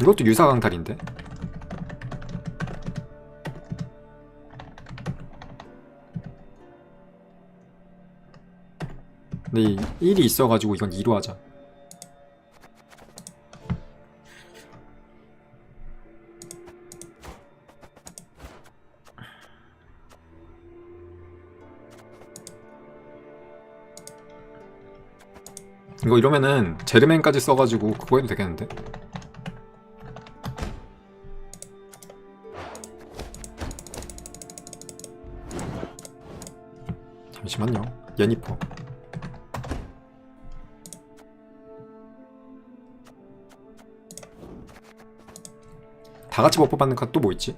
이것도 유사 강탈인데? 근데 이 1이 있어가지고 이건 2로 하자. 이거 이러면은 제르맨까지 써가지고 그거 해도 되겠는데? 잠시만요. 예니퍼. 다 같이 버프 받는 카드 또 뭐 있지?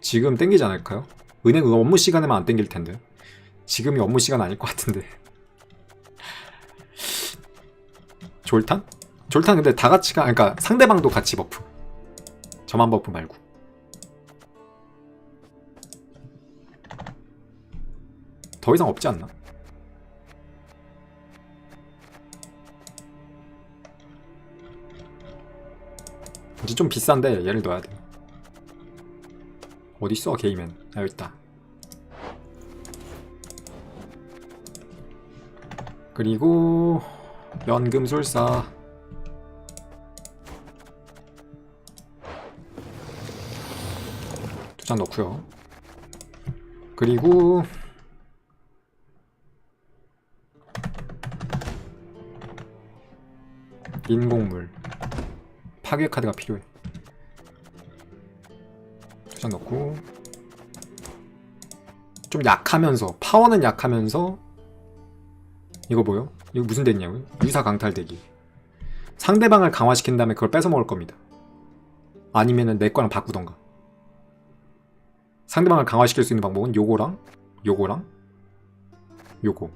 지금 땡기지 않을까요? 은행 업무 시간에만 안 땡길 텐데. 지금이 업무 시간 아닐 것 같은데. 졸탄? 졸탄 근데 다 같이가 그러니까 상대방도 같이 버프. 저만 버프 말고. 더 이상 없지 않나? 이제 좀 비싼데 얘를 넣어야 돼. 어디 있어 게이맨? 아 여기 있다. 그리고 연금술사. 두 장 넣고요. 그리고 인공물 파괴 카드가 필요해. 두 장 넣고 좀 약하면서 파워는 약하면서 이거 뭐요? 이거 무슨 됐냐고요? 유사 강탈 대기. 상대방을 강화시킨 다음에 그걸 뺏어 먹을 겁니다. 아니면은 내 거랑 바꾸던가. 상대방을 강화시킬 수 있는 방법은 요거랑 요거랑 요거.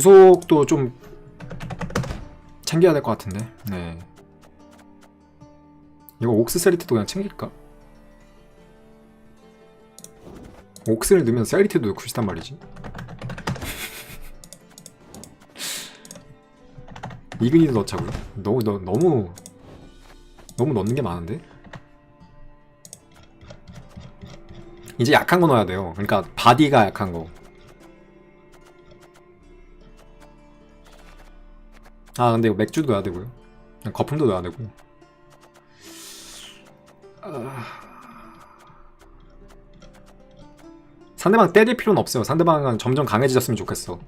구속도 좀 챙겨야 될 것 같은데. 네. 이거 옥스 세리트도 그냥 챙길까? 옥스를 넣으면 세리트도 넣고 싶단 말이지. 이근이도 넣자고요? 너무 너, 너무 너무 넣는 게 많은데? 이제 약한 거 넣어야 돼요. 그러니까 바디가 약한 거. 아 근데 이거 맥주도 넣어야 되고요. 거품도 넣어야 되고. 아... 상대방 때릴 필요는 없어요. 상대방은 점점 강해지셨으면 좋겠어.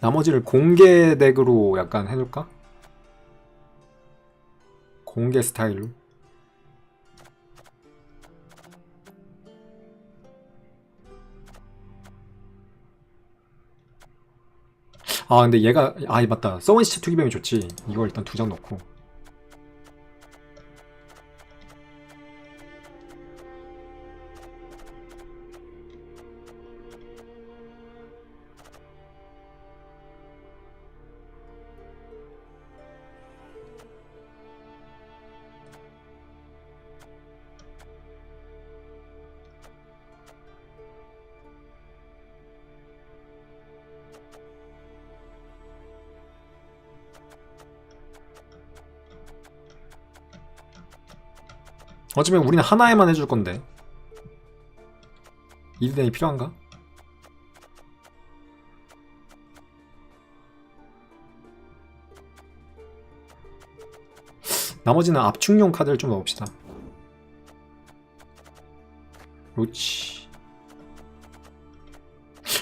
나머지를 공개 덱으로 약간 해줄까? 공개 스타일로. 아 근데 얘가 아 맞다. 서원 시체 투기병이 좋지. 이거 일단 두 장 넣고 어쩌면 우리는 하나에만 해줄 건데. 이드덴이 필요한가? 나머지는 압축용 카드를 좀 넣읍시다. 로치.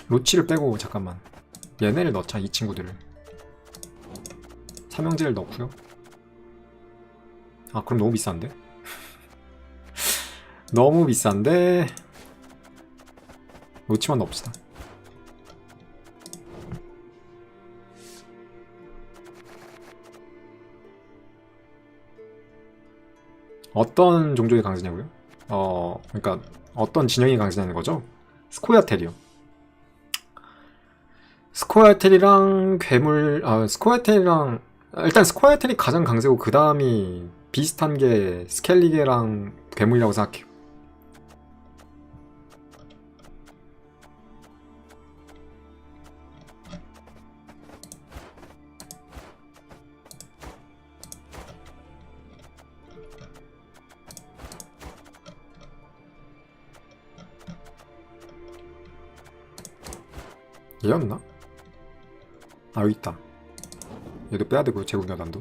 로치를 빼고 잠깐만. 얘네를 넣자 이 친구들을. 삼형제를 넣고요. 아 그럼 너무 비싼데? 너무 비싼데 로치만 넣읍시다 어떤 종족이 강세냐고요? 어, 그러니까 어떤 진영이 강세냐는 거죠? 스코야텔이요. 스코야텔이랑 괴물, 아, 스코야텔이랑 일단 스코야텔이 가장 강세고 그 다음이 비슷한 게 스켈리게랑 괴물이라고 생각해요. 얘였나? 아 여기 있다 얘도 빼야 되고 제국여단도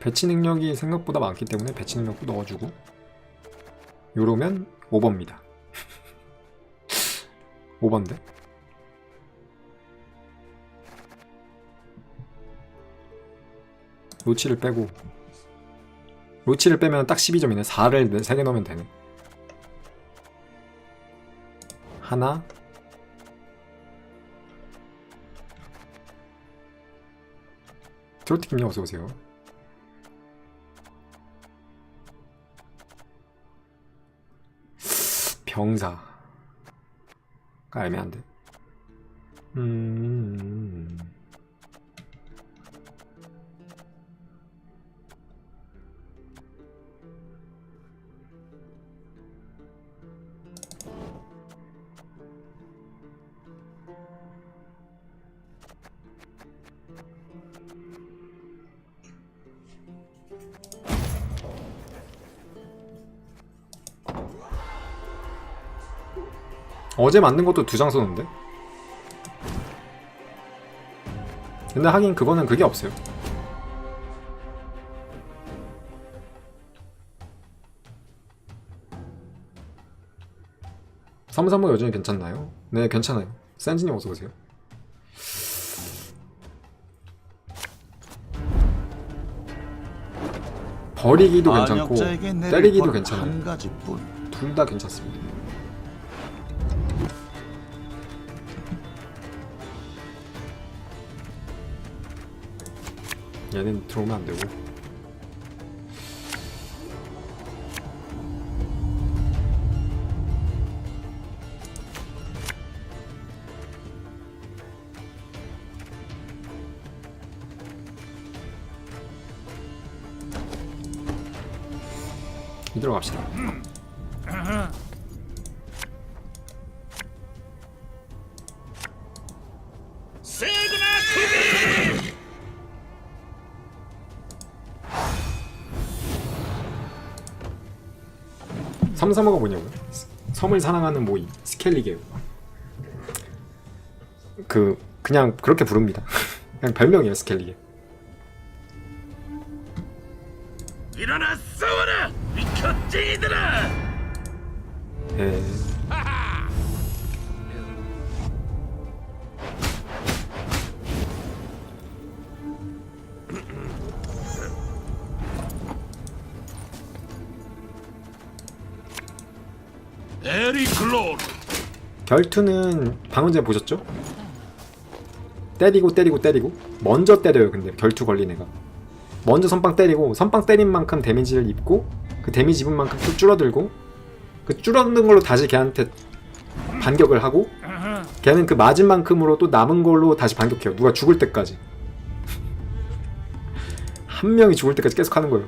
배치 능력이 생각보다 많기 때문에 배치 능력도 넣어주고 요러면 5번입니다 5번데? 노치를 빼고 로치를 빼면 딱 12점이네. 4를 3개 넣으면 되네. 하나. 트로트킴님 어서오세요. 병사가 애매한데. 음. 어제 만든 것도 두 장 썼는데? 근데 하긴 그거는 그게 없어요. 삼삼오 여전히 괜찮나요? 네, 괜찮아요. 센진님 어서 오세요. 버리기도 괜찮고 때리기도 괜찮아요. 둘 다 괜찮습니다. 얘는 들어오면 안 되고. 이대로 갑시다. 삼삼오가 뭐냐고요? 스- 섬을 사랑하는 모임 스켈리게요. 그 그냥 그렇게 부릅니다. 그냥 별명이에요 스켈리게. 일어나 싸워라 미컷쟁이들아 에... 결투는 방금 전에 보셨죠? 때리고 때리고 때리고. 먼저 때려요 근데. 결투 걸린 애가. 먼저 선빵 때리고 선빵 때린 만큼 데미지를 입고 그 데미지 입은 만큼 또 줄어들고 그 줄어든 걸로 다시 걔한테 반격을 하고 걔는 그 맞은 만큼으로 또 남은 걸로 다시 반격해요. 누가 죽을 때까지. 한 명이 죽을 때까지 계속 하는 거예요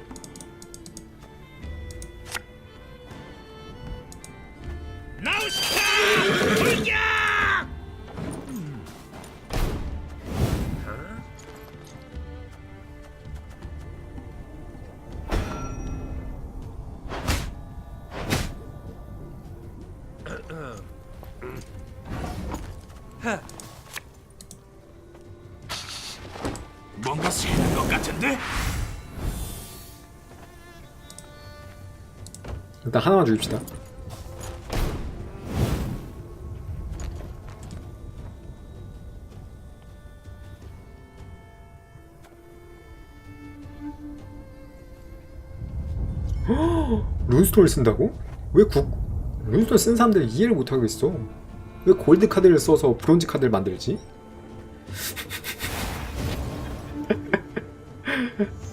뭔가 쓰이는 것 같은데? 일단 하나만 죽입시다. 룬스톤을 쓴다고? 왜 국, 룬스톤 쓴 사람들 이해를 못하겠어. 왜 골드 카드를 써서 브론즈 카드를 만들지?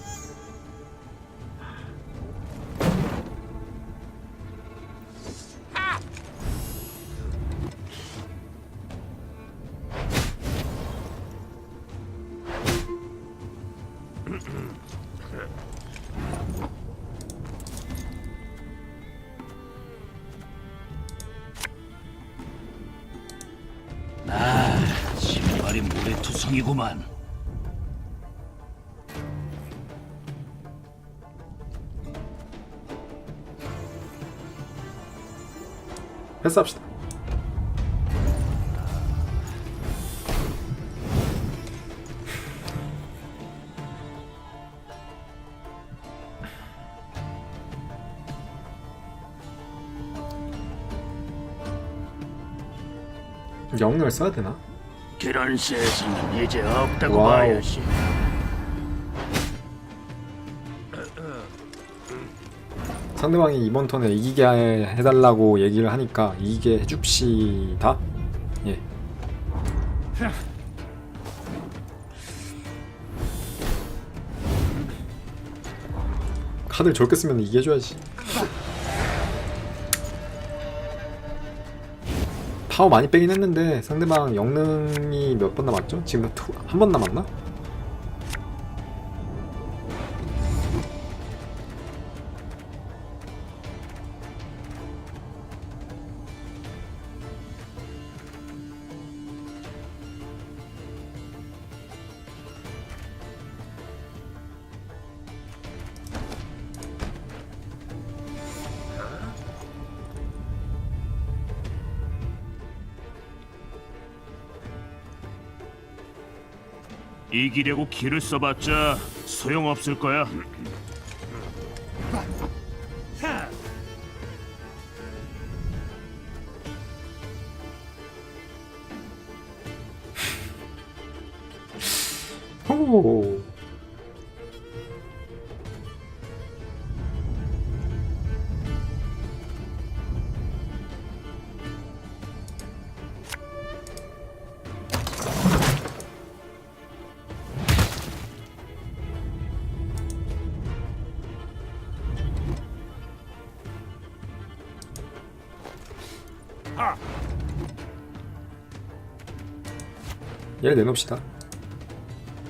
모래투성이구만. 패스합시다. 영능을 써야 되나? 그런 세상은 이제 없다고 와우. 봐야지. 상대방이 이번 턴에 이기게 해- 해달라고 얘기를 하니까 이기게 해줍시다. 예. 카드를 저렇게 쓰면 이게 해줘야지. 파워 많이 빼긴 했는데 상대방 영능이 몇 번 남았죠? 지금 한 번 남았나? 이기려고 기를 써봤자 소용없을 거야. 얘를 내놓읍시다.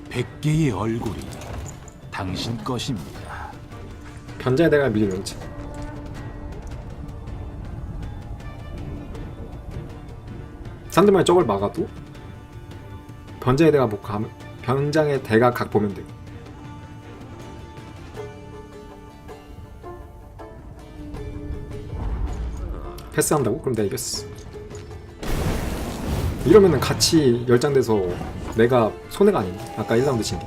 백개의 얼굴이 당신 것입니다. 변자의 대가 미리 넣지. 상대방이 저걸 막아도 변자의 대가 못 가면 변장의 대가 각 보면 돼. 패스한다고? 그럼 내가 이겼어. 이러면은 같이 열장돼서 내가 손해가 아닌데 아까 1라운드 진 게.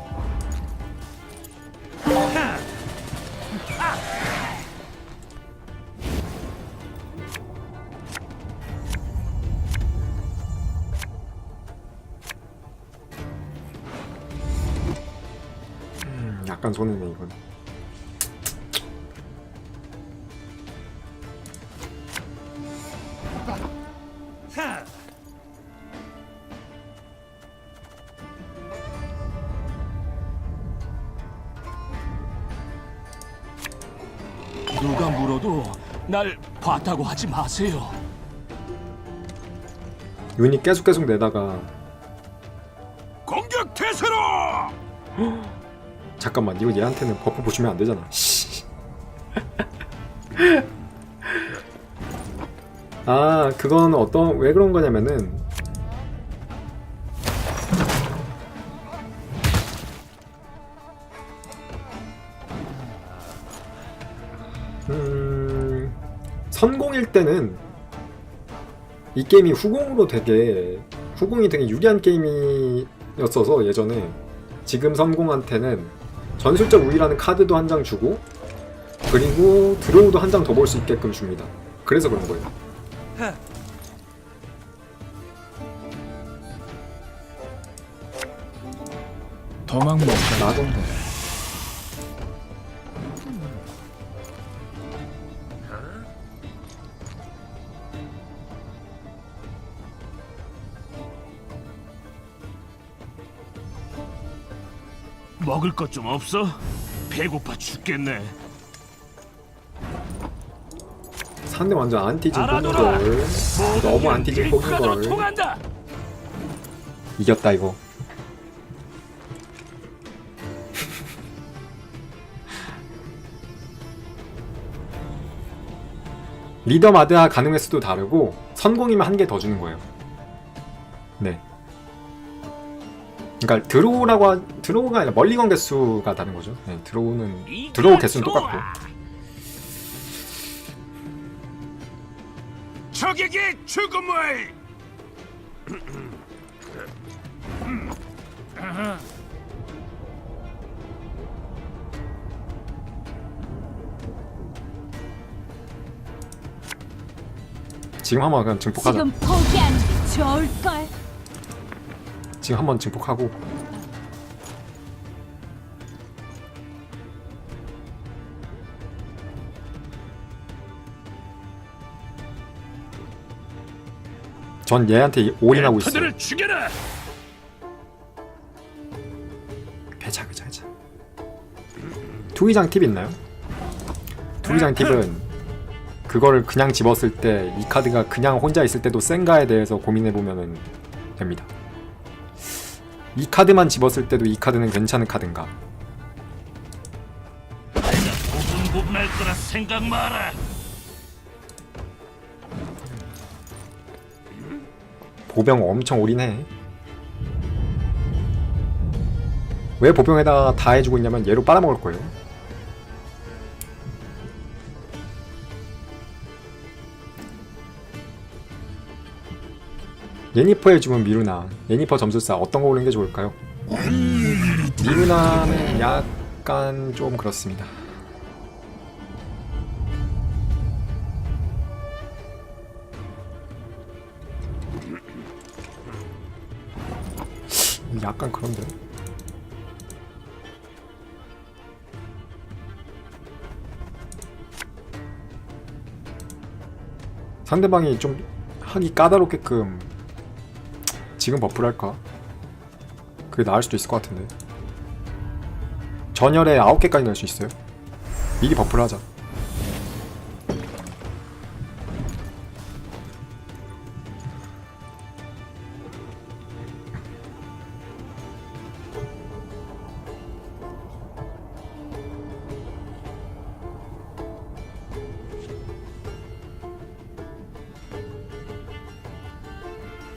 음, 약간 손해네 이건. 날 봤다고 하지 마세요. 유닛 계속 계속 내다가 공격 태세로! 잠깐만 이거 얘한테는 버프 보시면 안 되잖아. 씨. 아 그건 어떤 왜 그런 거냐면은 때는 이 게임이 후공으로 되게 후공이 되게 유리한 게임이었어서 예전에 지금 선공한테는 전술적 우위라는 카드도 한 장 주고 그리고 드로우도 한 장 더 볼 수 있게끔 줍니다. 그래서 그런 거예요. 도망 못 나도 먹을 것 좀 없어? 배고파 죽겠네. 상대 완전 안티진 뽑은 알아둬라. 걸 너무 안티진 게 뽑은 빌카드로 걸 통한다. 이겼다 이거. 리더마다 가능 횟수도 다르고 선공이면 한 개 더 주는 거예요. 그러니까 드로우라고 하, 드로우가 아니라 멀리건 개수가 다른 거죠. 네, 드로우는 드로우 개수는. 똑같고. 적에게 죽음을. 지금 한번 그냥 증폭하자. 지금 포기하는 게 좋을걸. 지금 한번 증폭하고 전 얘한테 올인하고 있어요. 벤터들을 죽여라. 괜찮아 괜찮아 괜찮아. 투기장 팁 있나요? 투기장 팁은 그거를 그냥 집었을 때 이 카드가 그냥 혼자 있을 때도 센가에 대해서 고민해 보면은 됩니다. 이 카드만 집었을 때도 이 카드는 괜찮은 카드인가? 내가 고분고분할 거라 생각 마라. 보병 엄청 올인해. 왜 보병에다가 다 해주고 있냐면 얘로 빨아먹을 거예요. 예니퍼 해주면 미루나. 예니퍼 점수사 어떤 거 오르는 게 좋을까요? 미루나는 약간 좀 그렇습니다. 약간 그런데. 상대방이 좀 하기 까다롭게끔 지금 버프를 할까? 그게 나을 수도 있을 것 같은데. 전열에 9개까지 넣을 수 있어요. 미리 버프를 하자.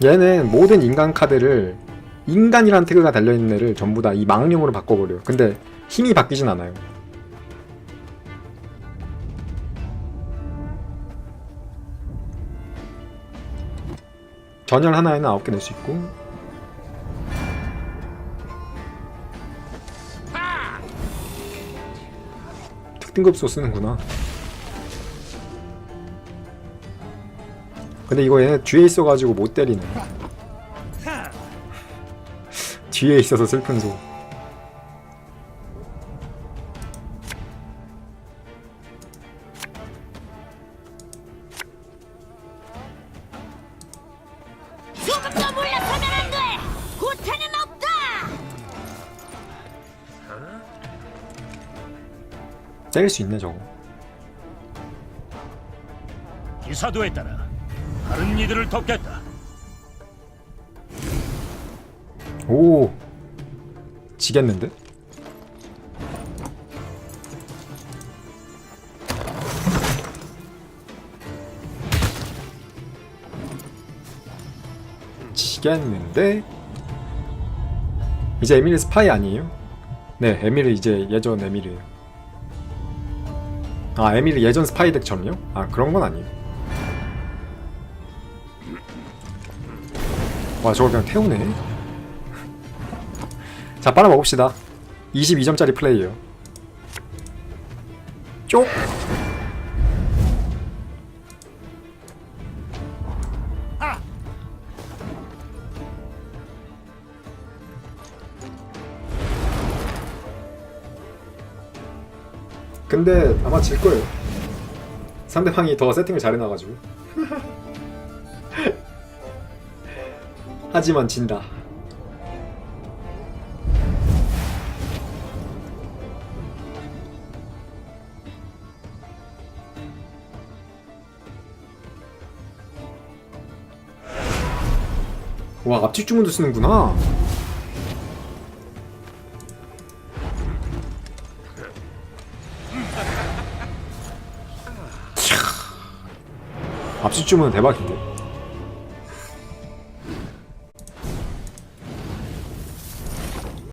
얘는 모든 인간 카드를 인간이란 태그가 달려있는 애를 전부 다 이 망령으로 바꿔버려요. 근데 힘이 바뀌진 않아요. 전열 하나에는 9개 낼 수 있고 특등급소 쓰는구나. 근데 이거 얘네 뒤에 있어가지고 못 때리네. 뒤에 있어서 슬픈 소. 조금 더 물러서면 안 돼. 후퇴는 없다. 때릴 수 있네 저거. 기사도에 따라 다른 이들을 돕겠다. 오. 지겠는데? 지겠는데? 이제 에밀리 스파이 아니에요? 네, 에밀리 이제 예전 에밀리에요. 아, 에밀리 예전 스파이 덱처럼요? 아, 그런 건 아니에요. 와, 저걸 그냥 태우네? 자 빨아먹읍시다. 22점짜리 플레이에요. 쪽! 근데 아마 질 거예요. 상대방이 더 세팅을 잘 해놔가지고 하지만 진다. 와 앞뒤 주문도 쓰는구나. 앞뒤 주문은 대박인데